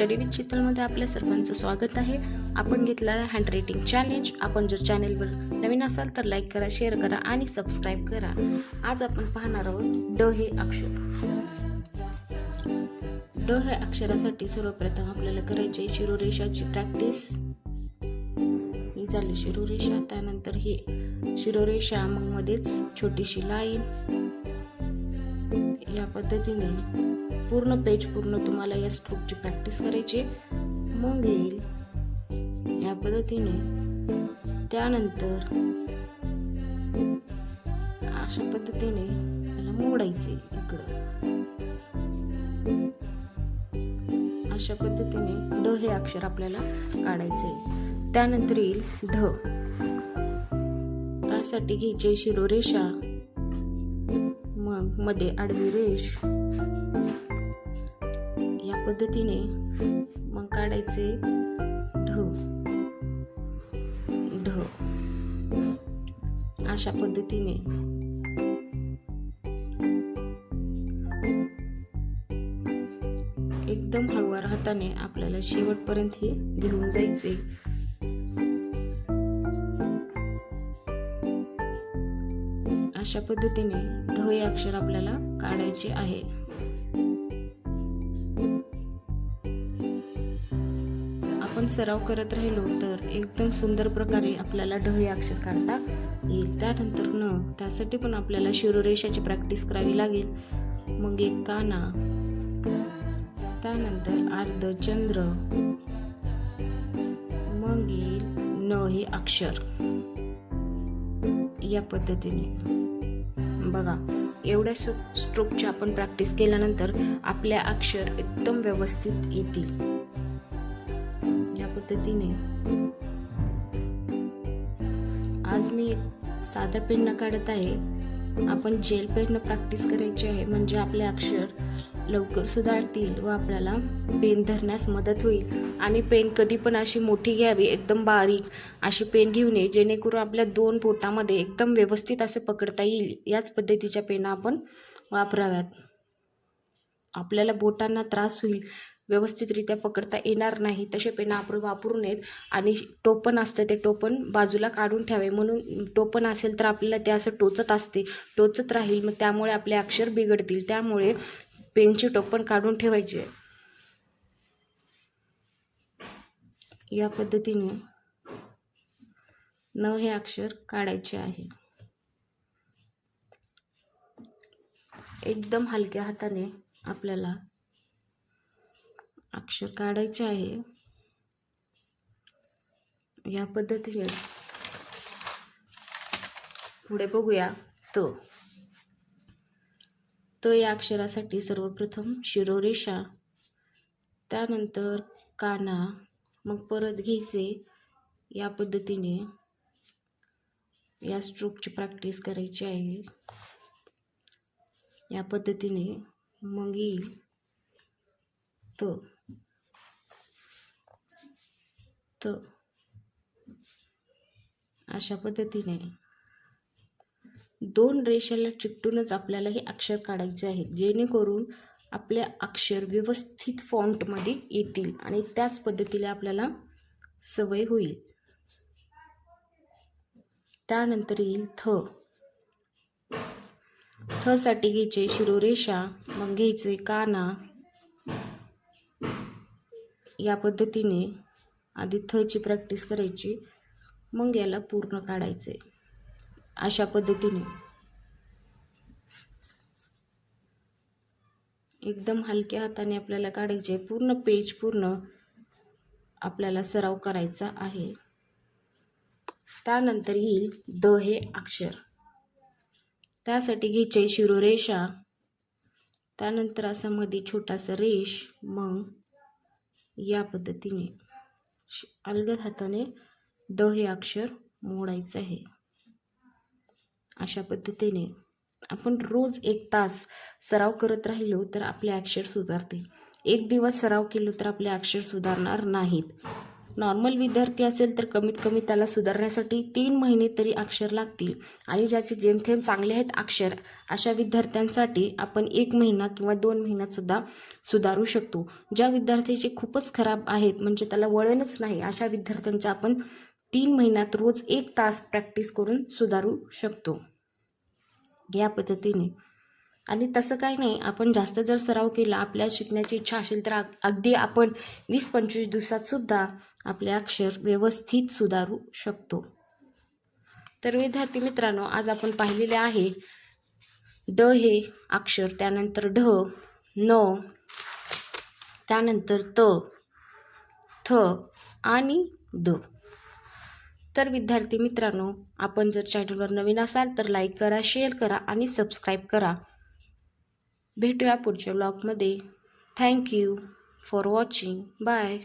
Study with शीतलमध्ये आपल्या सर्वांचं स्वागत आहे. आपण घेतलेला हँडरायटिंग चॅलेंज आपण जर चॅनेलवर नवीन असाल तर लाईक करा शेअर करा आणि सबस्क्राईब करा. आज आपण पाहणार आहोत ड हे अक्षर. ड हे अक्षरासाठी सर्वप्रथम आपल्याला करायचे शिरोरेषाची प्रॅक्टिस ही झाली शिरोरेषा. त्यानंतर ही शिरोरेषा मग मध्येच छोटीशी लाईन या पद्धतीने पूर्ण पेज पूर्ण तुम्हाला या स्ट्रोकची प्रॅक्टिस करायची मग येईल. या पद्धतीने. त्यानंतर अशा पद्धतीने त्याला मोडायचे इकडं. अशा पद्धतीने ड हे अक्षर आपल्याला काढायचे त्यानंतर येईल ढ. त्यासाठी घ्यायचे शिरोरेषा. मग मध्ये आडवी रेष. पद्धतीने मग काढायचे ढ. ढ. अशा पद्धतीने. एकदम हळूवार हाताने आपल्याला शेवटपर्यंत हे घेऊन जायचे. अशा पद्धतीने ढ हे अक्षर आपल्याला काढायचे आहे. आपण सराव करत राहिलो तर एकदम सुंदर प्रकारे आपल्याला ढ हे अक्षर काढता येईल. त्यानंतर न त्यासाठी पण आपल्याला शिरोरेषाची प्रॅक्टिस करावी लागेल. मग एक काना त्यानंतर अर्ध चंद्र मग येईल न हे अक्षर. या पद्धतीने. बघा एवढ्या स्ट्रोकची आपण प्रॅक्टिस केल्यानंतर आपल्या अक्षर एकदम व्यवस्थित येतील. पद्धतीने. आज मी एक साधा पेन काढत आहे. आपण जेल पेन प्रॅक्टिस करायची आहे. म्हणजे आपले अक्षर लवकर सुधारतील व आपल्याला पेन धरण्यास मदत होईल. आणि पेन कधी पण अशी मोठी घ्यावी एकदम बारीक अशी पेन घेऊ नये जेणेकरून आपल्या दोन बोटामध्ये एकदम व्यवस्थित असे पकडता येईल. याच पद्धतीच्या पेन आपण वापराव्यात. आपल्याला बोटांना त्रास होईल. व्यवस्थितरित्या पकडता येणार नाही तसे पेन आपण वापरू नयेत. आणि टोपण असतं ते टोपण बाजूला काढून ठेवावे. म्हणून टोपण असेल तर आपल्याला ते असं टोचत असते. टोचत राहील मग त्यामुळे आपले अक्षर बिघडतील. त्यामुळे पेनचे टोपण काढून ठेवायचे. या पद्धतीने न हे अक्षर काढायचे आहे. एकदम हलक्या हाताने आपल्याला अक्षर काढायचे आहे. या पद्धतीने पुढे बघूया. त. त या अक्षरासाठी सर्वप्रथम शिरोरेषा त्यानंतर काना मग परत घ्यायचे. या पद्धतीने या स्ट्रोकची प्रॅक्टिस करायची आहे. या पद्धतीने मग येईल. तो. तर अशा पद्धतीने दोन रेषेला चिकटूनच आपल्याला हे अक्षर काढायचे आहेत जेणेकरून आपले अक्षर व्यवस्थित फॉन्टमध्ये येतील आणि त्याच पद्धतीने आपल्याला सवय होईल. त्यानंतर येईल थ. थ साठी घ्यायचे शिरोरेषा मग घ्यायचे काना. या पद्धतीने आधी थची प्रॅक्टिस करायची मग याला पूर्ण काढायचे अशा पद्धतीने. एकदम हलक्या हाताने आपल्याला काढायचे पूर्ण पेज पूर्ण आपल्याला सराव करायचा आहे. त्यानंतर येईल द हे अक्षर. त्यासाठी घ्यायचे शिरोरेषा. त्यानंतर असं मध्ये छोटासा रेष. मग या पद्धतीने. अलगद हाताने द हे अक्षर मोडायचं आहे. अशा पद्धतीने आपण रोज एक तास सराव करत राहिलो तर आपले अक्षर सुधारतील. एक दिवस सराव केलो तर आपले अक्षर सुधारणार नाहीत. नॉर्मल विद्यार्थी असेल तर कमीत कमी त्याला सुधारण्यासाठी तीन महिने तरी अक्षर लागतील. आणि ज्याचे जेमथेम चांगले आहेत अक्षर. अशा विद्यार्थ्यांसाठी आपण एक महिना किंवा दोन महिन्यातसुद्धा सुधारू शकतो. ज्या विद्यार्थ्याचे खूपच खराब आहेत म्हणजे त्याला वळणच नाही अशा विद्यार्थ्यांच्या आपण तीन महिन्यात रोज एक तास प्रॅक्टिस करून सुधारू शकतो. या पद्धतीने आणि तसं काही नाही आपण जास्त जर सराव केला आपल्या शिकण्याची इच्छा असेल तर अगदी आपण वीस पंचवीस दिवसातसुद्धा आपले अक्षर व्यवस्थित सुधारू शकतो. तर विद्यार्थी मित्रांनो आज आपण पाहिलेले आहे ड हे अक्षर त्यानंतर ढ न त्यानंतर त थ आणि द. तर विद्यार्थी मित्रांनो आपण जर चॅनलवर नवीन असाल तर लाईक करा शेअर करा आणि सबस्क्राईब करा. भेटूया पुढच्या ब्लॉगमध्ये थँक्यू फॉर वॉचिंग बाय